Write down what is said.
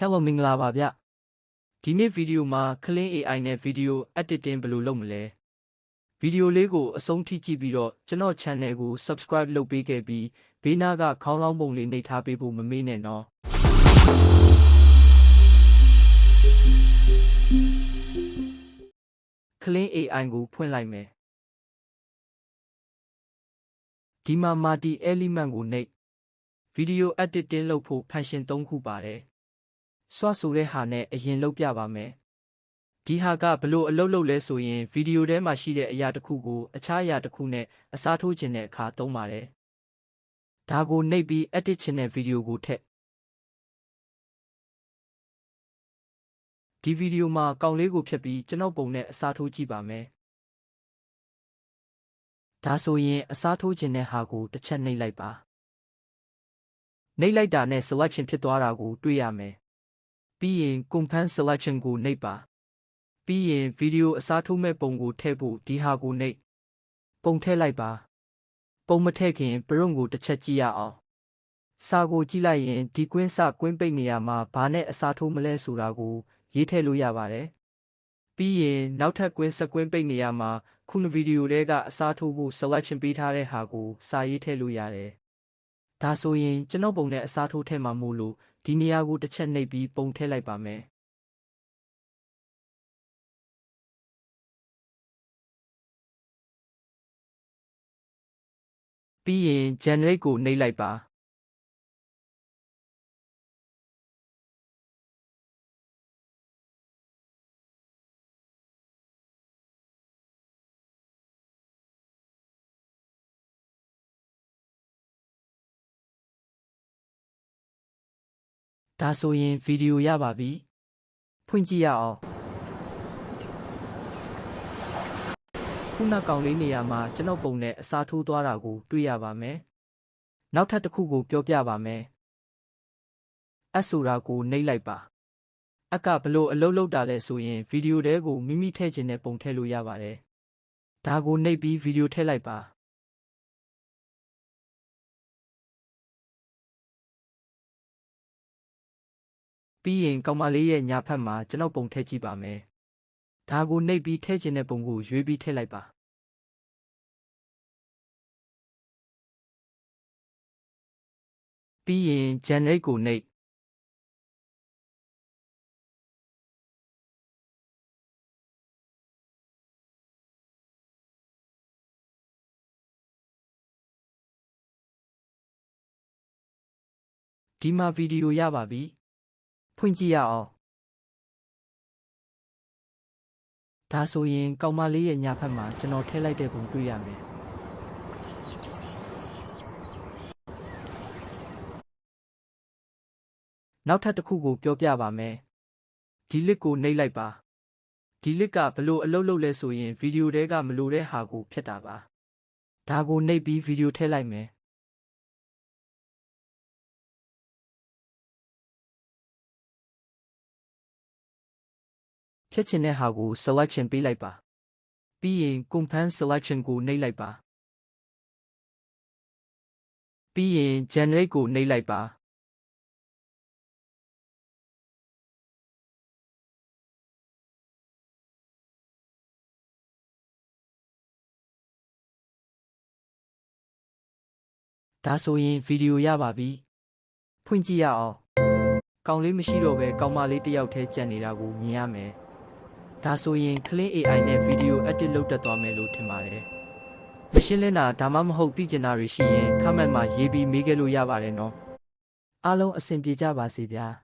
Hello မင်္ဂလာပါဗျဒီနေ့ဗီဒီယိုမှာ Clean AI နဲ့ Video Editing ဘယ်လိုလုပ်မလဲဗီဒီယိုလေးကိုအဆုံးထိကြည့်ပြီးတော့ကျွန်တော် channel ကို subscribe လုပ်ပေးခဲ့ပြီးဘေးနားကခေါင်းလောင်းပုံလေးနှိပ်ထားပေးဖို့မမေ့နဲ့နော် Clean AI ကိုဖွင့်လိုက်မယ်ဒီမှာ multi element ကိုနှိပ် video editing လုပ်ဖို့ function ၃ခုပါတယ်။ စွာဆိုတဲ့ဟာနဲ့အရင်လုပ်ပြပါမယ်။ဒီဟာကဘလို့အလုပ်လုပ်လဲဆိုရင်ဗီဒီယိုထဲမှာရှိတဲ့အရာတစ်ခုကိုအခြားအရာတစ်ခုနဲ့အစားထိုးခြင်းတဲ့အခါသုံးပါတယ်။ဒါကိုနှိပ်ပြီး edit ခြင်းတဲ့ဗီဒီယိုကိုထည့်ဒီဗီဒီယိုမှာကောင်လေးကိုဖြတ်ပြီးကျွန်ုပ်ပုံနဲ့အစားထိုးကြည့်ပါမယ်။ဒါဆိုရင်အစားထိုးခြင်းတဲ့ဟာကိုတစ်ချက်နှိပ်လိုက်ပါ။နှိပ်လိုက်တာနဲ့ selection ဖြစ်သွားတာကိုတွေ့ရမယ်။ ပြီးရင် compound selection ကိုနှိပ်ပါ။ပြီးရင်ဗီဒီယိုအစားထိုးမဲ့ပုံကိုထည့်ဖို့ဒီဟာကိုနှိပ်ပုံထည့်လိုက်ပါ။ပုံမထည့်ခင်ပရုံကိုတစ်ချက်ကြည့်ရအောင်။စာကိုကြည့်လိုက်ရင်ဒီကွင်းစကွင်းပိတ်နေရာမှာဘာနဲ့အစားထိုးမလဲဆိုတာကိုရေးထည့်လို့ရပါတယ်။ပြီးရင်နောက်ထပ်ကွင်းစကွင်းပိတ်နေရာမှာခုနဗီဒီယိုတဲကအစားထိုးဖို့ selection ပေးထားတဲ့ဟာကိုစာရေးထည့်လို့ရတယ်။ ဒါဆိုရင်ကျွန်ုပ်ပုံနဲ့အစားထိုးထည့်မှာမို့လို့ဒီနေရာကိုတစ်ချက်နှိပ်ပြီးပုံထည့်လိုက်ပါမယ်။ပြီးရင် generate ကိုနှိပ်လိုက်ပါ။ ဒါဆိုရင်ဗီဒီယိုရပါပြီ။ဖွင့်ကြည့်ရအောင်။ခုနကောင်လေးနေရာမှာကျွန်ုပ်ပုံနဲ့အစားထိုးသွားတာကို တွေ့ရပါမယ်။နောက်ထပ်တစ်ခုကိုပြောပြပါမယ်။အဆိုတာကိုနှိပ်လိုက်ပါ။အကဘလို့အလုပ်လုပ်တာလဲဆိုရင်ဗီဒီယိုတဲကိုမိမိထည့်ခြင်းနဲ့ပုံထည့်လို့ရပါတယ်။ဒါကိုနှိပ်ပြီးဗီဒီယိုထည့်လိုက်ပါ။ ပြီးရင်ကောင်မလေးရဲ့ညာဖက်မှာကျွန်ုပ်ပုံထည့်ကြည့်ပါမယ်။ဒါကိုနှိပ်ပြီးထည့်ခြင်းတဲ့ပုံကိုရွေးပြီးထည့်လိုက်ပါ။ပြီးရင် generate ကိုနှိပ်ဒီမှာဗီဒီယိုရပါပြီ။ ဖွင့်ကြည့်ရအောင်။ဒါဆိုရင်ကောင်မလေးရဲ့ညာဖက်မှာကျွန်တော်ထည့်လိုက်တဲ့ပုံတွေ့ရမယ်။နောက်ထပ်တစ်ခုကိုပြောပြပါမယ်။ဒီလစ်ကိုနှိပ်လိုက်ပါ။ဒီလစ်ကဘလို့အလုပ်လုပ်လဲဆိုရင်ဗီဒီယိုတဲကမလိုတဲ့ဟာကိုဖျက်တာပါ။ဒါကိုနှိပ်ပြီးဗီဒီယိုထည့်လိုက်မယ်။ ဖြတ်ချင်တဲ့ဟာကို selection ပေးလိုက်ပါပြီးရင် compound selection ကိုနှိပ်လိုက်ပါပြီးရင် generate ကိုနှိပ်လိုက်ပါဒါဆိုရင်ဗီဒီယိုရပါပြီဖွင့်ကြည့်ရအောင်ကောင်လေးမရှိတော့ပဲကောင်မလေးတစ်ယောက်တည်းကြံနေတာကိုမြင်ရမယ်။ ဒါဆိုရင် Clean AI နဲ့ Video Edit လုပ်တတ်သွားမယ်လို့ထင်ပါတယ်။မရှင်းလင်းတာဒါမှမဟုတ်သိချင်တာတွေရှိရင် comment မှာရေးပြီးမေးခဲ့လို့ရပါတယ်နော်။အားလုံးအဆင်ပြေကြပါစေဗျာ။